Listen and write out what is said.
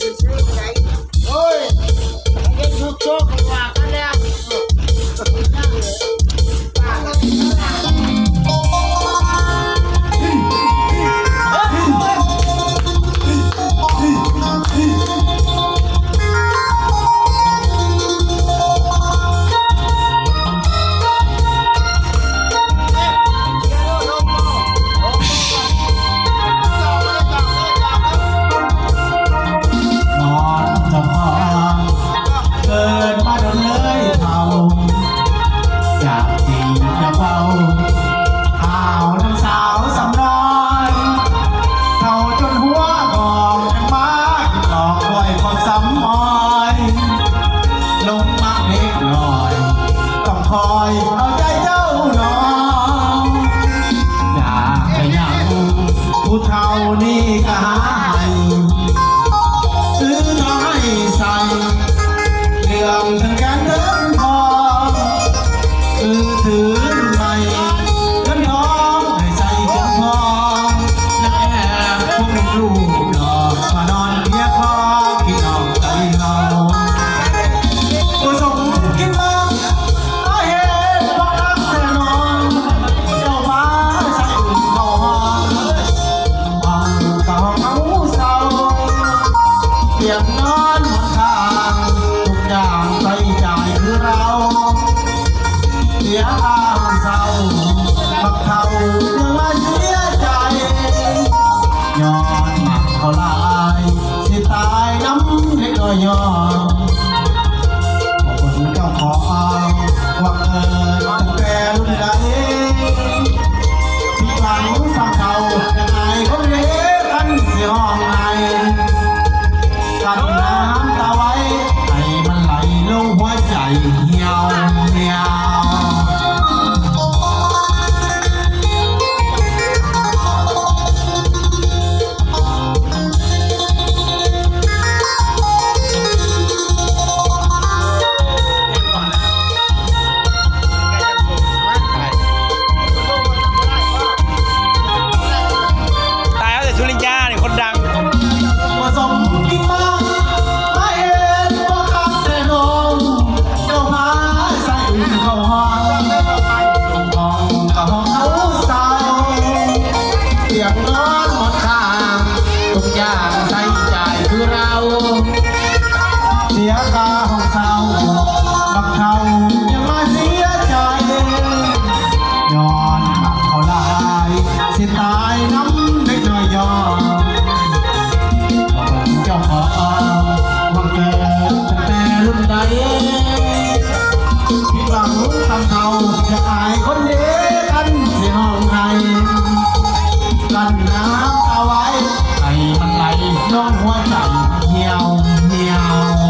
This is me. I Oh. ยอมขอบคุณเจ้าขออายว่าเกิดตั้งแต่รุ่นใดพี่หลังฟังเขาจะไงก็เลี้กันเสียห้องไงตัดน้ำตาไว้ให้มันไหลลงหัวใจเหี่ยวเหี่ยว ยกาเศร้าบัเขาอย่ามาสียใจย้อนหักเขาลายสิตายน้ำเล็กน้อยยอมขอบคุเจ้าของบัเกิดตแต่รุ่นใดผิดหวังทำเขาจะอายคนเดียวกันสิห้องใครกันน้ำเอาไว้ให้มันไหลน้องหัวใจเหี่ยวเหี่ยว